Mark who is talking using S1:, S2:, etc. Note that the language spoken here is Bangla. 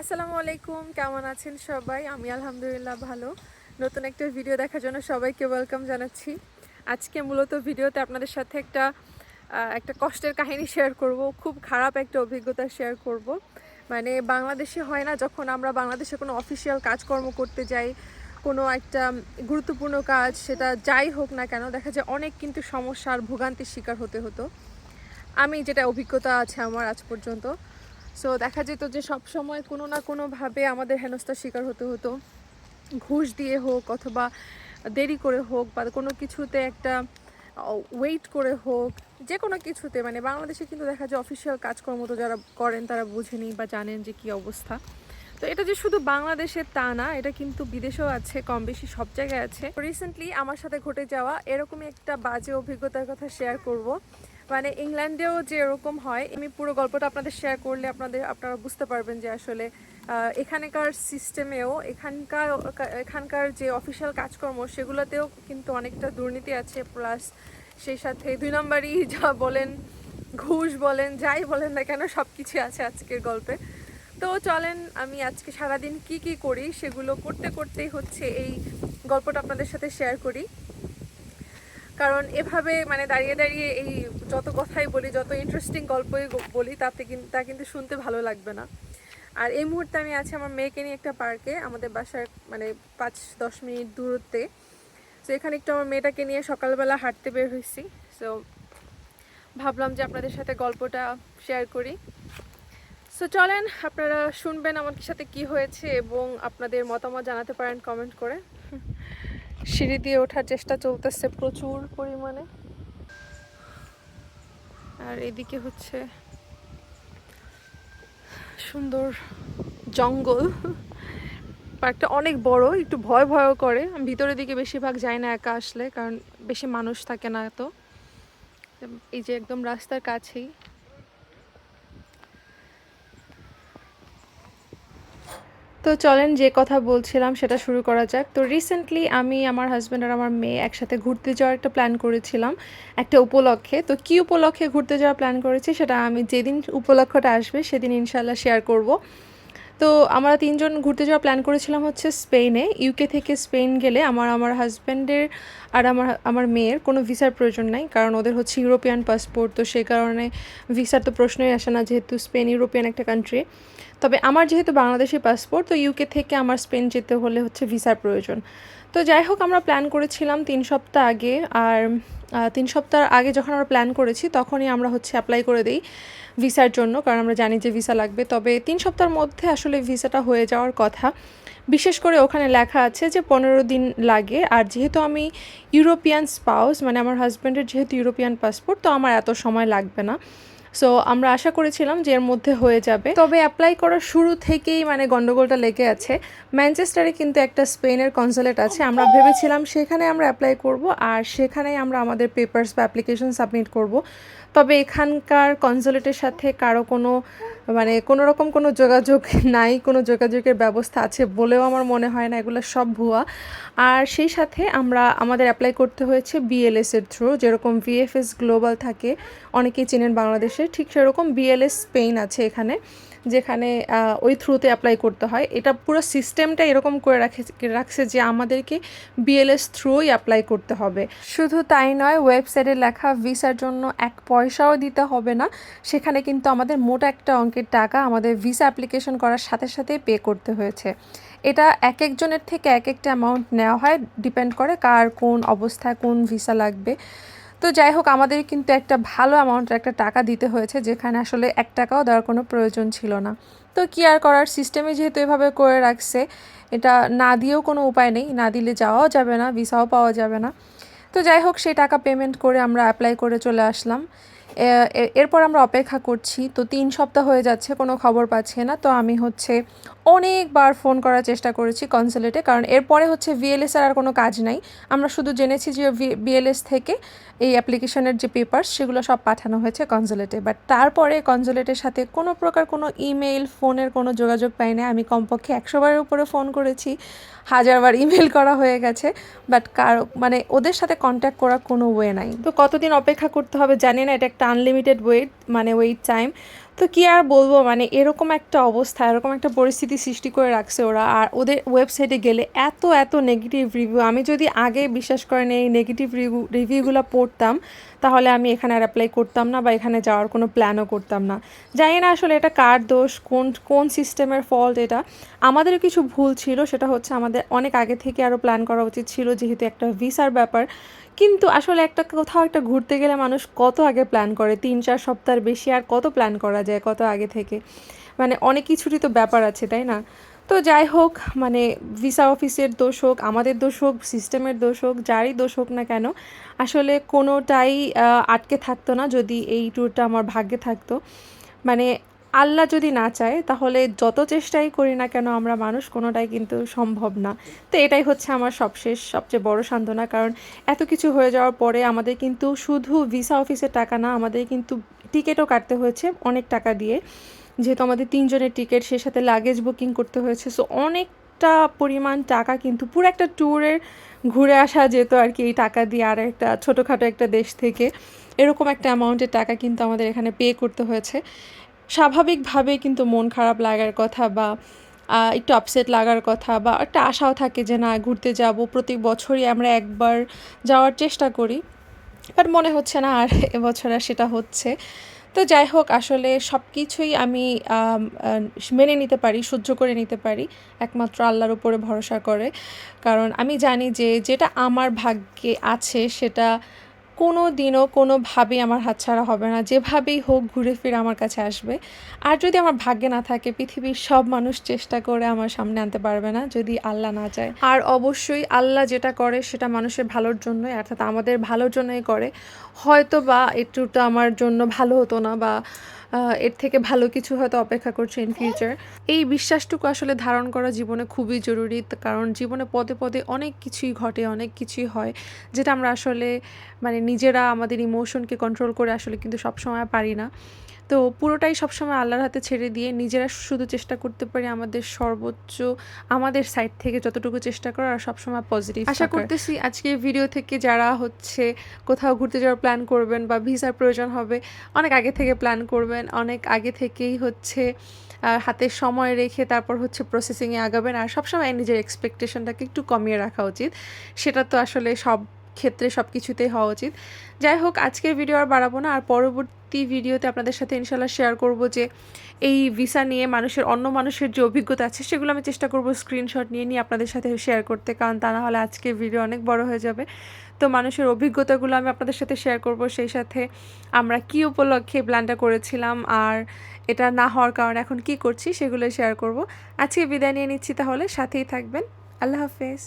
S1: আসসালামু আলাইকুম, কেমন আছেন সবাই? আমি আলহামদুলিল্লাহ ভালো। নতুন একটা ভিডিও দেখার জন্য সবাইকে ওয়েলকাম জানাচ্ছি। আজকে মূলত ভিডিওতে আপনাদের সাথে একটা একটা কষ্টের কাহিনী শেয়ার করব, খুব খারাপ একটা অভিজ্ঞতা শেয়ার করব। মানে বাংলাদেশে হয় না যখন আমরা বাংলাদেশে কোনো অফিসিয়াল কাজকর্ম করতে যাই, কোনো একটা গুরুত্বপূর্ণ কাজ, সেটা যাই হোক না কেন, দেখা যায় অনেক কিন্তু সমস্যার ভোগান্তির শিকার হতে হতো। আমি যেটা অভিজ্ঞতা আছে আমার আজ পর্যন্ত সো দেখা যেত যে সব সময় কোনো না কোনোভাবে আমাদের হেনস্থার শিকার হতে হতো। ঘুষ দিয়ে হোক অথবা দেরি করে হোক বা কোনো কিছুতে একটা ওয়েট করে হোক, যে কোনো কিছুতে মানে বাংলাদেশে কিন্তু দেখা যায় অফিসিয়াল কাজকর্ম তো যারা করেন তারা বুঝেনি বা জানেন যে কী অবস্থা। তো এটা যে শুধু বাংলাদেশের তা না, এটা কিন্তু বিদেশেও আছে কম বেশি সব জায়গায় আছে। রিসেন্টলি আমার সাথে ঘটে যাওয়া এরকমই একটা বাজে অভিজ্ঞতার কথা শেয়ার করব। মানে ইংল্যান্ডেও যে এরকম হয়, আমি পুরো গল্পটা আপনাদের শেয়ার করলে আপনাদের, আপনারা বুঝতে পারবেন যে আসলে এখানকার সিস্টেমেও এখানকার এখানকার যে অফিসিয়াল কাজকর্ম, সেগুলোতেও কিন্তু অনেকটা দুর্নীতি আছে। প্লাস সেই সাথে দুই নম্বরই যা বলেন, ঘুষ বলেন, যাই বলেন না কেন সব কিছু আছে আজকের গল্পে। তো চলেন, আমি আজকে সারাদিন কি কি করি, সেগুলো করতে করতেই হচ্ছে এই গল্পটা আপনাদের সাথে শেয়ার করি। কারণ এভাবে মানে দাঁড়িয়ে দাঁড়িয়ে এই যত কথাই বলি, যত ইন্টারেস্টিং গল্পই বলি, তাতে কিন্তু তা কিন্তু শুনতে ভালো লাগবে না। আর এই মুহূর্তে আমি আছি আমার মেয়েকে নিয়ে একটা পার্কে আমাদের বাসার মানে পাঁচ দশ মিনিট দূরত্বে। তো এখানে একটু আমার মেয়েটাকে নিয়ে সকালবেলা হাঁটতে বের হয়েছি। সো ভাবলাম যে আপনাদের সাথে গল্পটা শেয়ার করি। সো চলেন, আপনারা শুনবেন আমার সাথে কি হয়েছে এবং আপনাদের মতামত জানাতে পারেন কমেন্ট করে। সিঁড়ি দিয়ে ওঠার চেষ্টা চলতেছে প্রচুর পরিমাণে। আর এদিকে হচ্ছে সুন্দর জঙ্গল। পার্কটা অনেক বড়, একটু ভয় ভয় করে। আমি ভিতরের দিকে বেশিরভাগ যাই না একা আসলে, কারণ বেশি মানুষ থাকে না তো। এই যে একদম রাস্তার কাছেই। তো চলেন যে কথা বলছিলাম সেটা শুরু করা যাক। তো রিসেন্টলি আমি, আমার হাজব্যান্ড আর আমার মেয়ে একসাথে ঘুরতে যাওয়ার একটা প্ল্যান করেছিলাম, একটা উপলক্ষে। তো কি উপলক্ষে ঘুরতে যাওয়ার প্ল্যান করেছি সেটা আমি যেদিন উপলক্ষটা আসবে সেদিন ইনশাল্লাহ শেয়ার করব। তো আমরা তিনজন ঘুরতে যাওয়ার প্ল্যান করেছিলাম হচ্ছে স্পেনে ইউকে থেকে স্পেন গেলে আমার আমার হাজব্যান্ডের আর আমার আমার মেয়ের কোনো ভিসার প্রয়োজন নাই, কারণ ওদের হচ্ছে ইউরোপিয়ান পাসপোর্ট তো সেই কারণে ভিসার তো প্রশ্নই আসে না যেহেতু স্পেন ইউরোপিয়ান একটা কান্ট্রি তবে আমার যেহেতু বাংলাদেশি পাসপোর্ট তো ইউকে থেকে আমার স্পেন যেতে হলে হচ্ছে ভিসার প্রয়োজন। তো যাই হোক, আমরা প্ল্যান করেছিলাম তিন সপ্তাহ আগে, আর তিন সপ্তাহ আগে যখন আমরা প্ল্যান করেছি, তখনই আমরা হচ্ছে অ্যাপ্লাই করে দিই ভিসার জন্য, কারণ আমরা জানি যে ভিসা লাগবে। তবে তিন সপ্তাহের মধ্যে আসলে ভিসাটা হয়ে যাওয়ার কথা। বিশেষ করে ওখানে লেখা আছে যে পনেরো দিন লাগে, আর যেহেতু আমি ইউরোপিয়ান স্পাউস মানে আমার হাজব্যান্ডের যেহেতু ইউরোপিয়ান পাসপোর্ট তো আমার এত সময় লাগবে না। সো আমরা আশা করেছিলাম যে এর মধ্যে হয়ে যাবে। তবে অ্যাপ্লাই করার শুরু থেকেই মানে গন্ডগোলটা লেগে আছে। ম্যানচেস্টারে কিন্তু একটা স্পেনের কনসুলেট আছে। আমরা ভেবেছিলাম সেখানে আমরা অ্যাপ্লাই করব আর সেখানেই আমরা আমাদের পেপারস বা অ্যাপ্লিকেশন সাবমিট করব। তবে এখানকার কনসুলেটের সাথে কারও কোনো মানে কোনো রকম কোনো যোগাযোগ নাই, কোনো যোগাযোগের ব্যবস্থা আছে বলেও আমার মনে হয় না, এগুলো সব ভুয়া। আর সেই সাথে আমরা, আমাদের অ্যাপ্লাই করতে হয়েছে বিএলএস এর থ্রু যেরকম ভিএফএস গ্লোবাল থাকে, অনেকেই চেনেন বাংলাদেশে। ঠিক সেরকম বিএলএস স্পেন আছে এখানে, যেখানে ওই থ্রুতে অ্যাপ্লাই করতে হয়। এটা পুরো সিস্টেমটা এরকম করে রাখে, রাখছে যে আমাদেরকে বিএলএস থ্রুই অ্যাপ্লাই করতে হবে। শুধু তাই নয় ওয়েবসাইটে লেখা ভিসার জন্য এক পয়সাও দিতে হবে না। সেখানে কিন্তু আমাদের মোটা একটা অঙ্কের টাকা আমাদের ভিসা অ্যাপ্লিকেশন করার সাথে সাথে পে করতে হয়েছে। এটা এক একজনের থেকে এক একটা অ্যামাউন্ট নেওয়া হয় ডিপেন্ড করে কার কোন অবস্থায় কোন ভিসা লাগবে। তো যাই হোক আমাদের কিন্তু একটা ভালো অ্যামাউন্টের একটা টাকা দিতে হয়েছে, যেখানে আসলে এক টাকাও দেওয়ার কোনো প্রয়োজন ছিল না। তো কি আর করার? সিস্টেমে যেহেতু এভাবে করে রাখছে, এটা না দিয়েও কোনো উপায় নেই। না দিলে যাওয়াও যাবে না, ভিসাও পাওয়া যাবে না। তো যাই হোক, সেই টাকা পেমেন্ট করে আমরা অ্যাপ্লাই করে চলে আসলাম। এরপর আমরা অপেক্ষা করছি। তো তিন সপ্তাহ হয়ে যাচ্ছে, কোনো খবর পাচ্ছি না। তো আমি হচ্ছে অনেকবার ফোন করার চেষ্টা করেছি কনসুলেটে, কারণ এরপরে হচ্ছে ভিএলএস আর কোনো কাজ নাই। আমরা শুধু জেনেছি যে বিএলএস থেকে এই অ্যাপ্লিকেশনের যে পেপার সেগুলো সব পাঠানো হয়েছে কনসুলেটে। বাট তারপরে কনসুলেটের সাথে কোনো প্রকার কোনো ইমেল ফোনের কোনো যোগাযোগ পাই না আমি কমপক্ষে একশোবারের উপরে ফোন করেছি হাজারবার ইমেল করা হয়ে গেছে, বাট কার মানে ওদের সাথে কন্ট্যাক্ট করার কোনো ওয়ে নাই। তো কতদিন অপেক্ষা করতে হবে জানি না, এটা একটা আনলিমিটেড ওয়েট মানে ওয়েট টাইম তো কি আর বলব? মানে এরকম একটা অবস্থা, এরকম একটা পরিস্থিতি সৃষ্টি করে রাখছে ওরা। আর ওদের ওয়েবসাইটে গেলে এত এত নেগেটিভ রিভিউ আমি যদি আগে বিশ্বাস করেন এই নেগেটিভ রিভিউ রিভিউগুলো পড়তাম, তাহলে আমি এখানে আর অ্যাপ্লাই করতাম না বা এখানে যাওয়ার কোনো প্ল্যানও করতাম না। জানি না আসলে এটা কার দোষ, কোন কোন সিস্টেমের ফল্ট এটা। আমাদেরও কিছু ভুল ছিল, সেটা হচ্ছে আমাদের অনেক আগে থেকে আরও প্ল্যান করা উচিত ছিল, যেহেতু একটা ভিসার ব্যাপার। কিন্তু আসলে একটা কোথাও একটা ঘুরতে গেলে মানুষ কত আগে প্ল্যান করে? তিন, চার সপ্তাহের বেশি আর কত প্ল্যান করা যায় কত আগে থেকে? মানে অনেক কিছুরই তো ব্যাপার আছে, তাই না? তো যাই হোক মানে ভিসা অফিসের দোষ হোক, আমাদের দোষ হোক সিস্টেমের দোষ হোক, যারই দোষ হোক না কেন, আসলে কোনোটাই আটকে থাকতো না যদি এই ট্যুরটা আমার ভাগ্যে থাকতো। মানে আল্লাহ যদি না চায়, তাহলে যত চেষ্টাই করি না কেন আমরা মানুষ কোনোটাই কিন্তু সম্ভব না। তো এটাই হচ্ছে আমার সবশেষ, সবচেয়ে বড় সান্ত্বনা। কারণ এত কিছু হয়ে যাওয়ার পরে আমাদের কিন্তু শুধু ভিসা অফিসের টাকা না, আমাদের কিন্তু টিকিটও কাটতে হয়েছে অনেক টাকা দিয়ে। যেহেতু আমাদের তিনজনের টিকিট সে সাথে লাগেজ বুকিং করতে হয়েছে। সো অনেকটা পরিমাণ টাকা কিন্তু পুরো একটা ট্যুরের ঘুরে আসা যেত আর কি, এই টাকা দিয়ে আর একটা ছোটোখাটো একটা দেশ থেকে। এরকম একটা অ্যামাউন্টের টাকা কিন্তু আমাদের এখানে পে করতে হয়েছে। স্বাভাবিকভাবে কিন্তু মন খারাপ লাগার কথা বা একটু আপসেট লাগার কথা বা একটা আশাও থাকে যে না, ঘুরতে যাব, প্রতি বছরই আমরা একবার যাওয়ার চেষ্টা করি। বাট মনে হচ্ছে না আর এবছর আর সেটা হচ্ছে। তো যাই হোক, আসলে সব কিছুই আমি মেনে নিতে পারি, সহ্য করে নিতে পারি, একমাত্র আল্লাহর উপরে ভরসা করে। কারণ আমি জানি যে, যেটা আমার ভাগ্যে আছে সেটা কোনো দিনও কোনোভাবেই আমার হাতছাড়া হবে না। যেভাবেই হোক ঘুরে ফিরে আমার কাছে আসবে। আর যদি আমার ভাগ্যে না থাকে, পৃথিবীর সব মানুষ চেষ্টা করে আমার সামনে আনতে পারবে না, যদি আল্লাহ না চায়। আর অবশ্যই আল্লাহ যেটা করে সেটা মানুষের ভালোর জন্যই, অর্থাৎ আমাদের ভালোর জন্যই করে। হয়তো বা একটুটা আমার জন্য ভালো হতো না বা এর থেকে ভালো কিছু হয়তো অপেক্ষা করছে ইন ফিউচার এই বিশ্বাসটুকু আসলে ধারণ করা জীবনে খুবই জরুরি। কারণ জীবনে পদে পদে অনেক কিছুই ঘটে, অনেক কিছুই হয়, যেটা আমরা আসলে মানে নিজেরা আমাদের ইমোশনকে কন্ট্রোল করে আসলে কিন্তু সবসময় পারি না। তো পুরোটাই সবসময় আল্লাহর হাতে ছেড়ে দিয়ে নিজেরা শুধু চেষ্টা করতে পারি আমাদের সর্বোচ্চ আমাদের সাইড থেকে যতটুকু চেষ্টা করার আর সবসময় পজিটিভ আশা করতেছি আজকের ভিডিও থেকে যারা হচ্ছে কোথাও ঘুরতে যাওয়ার প্ল্যান করবেন বা ভিসার প্রয়োজন হবে অনেক আগে থেকে প্ল্যান করবেন অনেক আগে থেকেই হচ্ছে হাতে সময় রেখে তারপর হচ্ছে প্রসেসিংয়ে আগাবেন। আর সবসময় নিজের এক্সপেকটেশনটাকে একটু কমিয়ে রাখা উচিত। সেটা তো আসলে সব ক্ষেত্রে সব কিছুতেই হওয়া উচিত। যাই হোক, আজকের ভিডিও আর বাড়াবো না। আর পরবর্তী ভিডিওতে আপনাদের সাথে ইনশাল্লাহ শেয়ার করব যে, এই ভিসা নিয়ে মানুষের, অন্য মানুষের যে অভিজ্ঞতা আছে, সেগুলো আমি চেষ্টা করব স্ক্রিনশট নিয়ে নিয়ে আপনাদের সাথে শেয়ার করতে। কারণ তা না হলে আজকের ভিডিও অনেক বড় হয়ে যাবে। তো মানুষের অভিজ্ঞতাগুলো আমি আপনাদের সাথে শেয়ার করব। সেই সাথে আমরা কি উপলক্ষে প্ল্যানটা করেছিলাম আর এটা না হওয়ার কারণে এখন কি করছি সেগুলো শেয়ার করব। আজকে বিদায় নিয়ে নিচ্ছি তাহলে। সাথেই থাকবেন। আল্লাহ হাফেজ।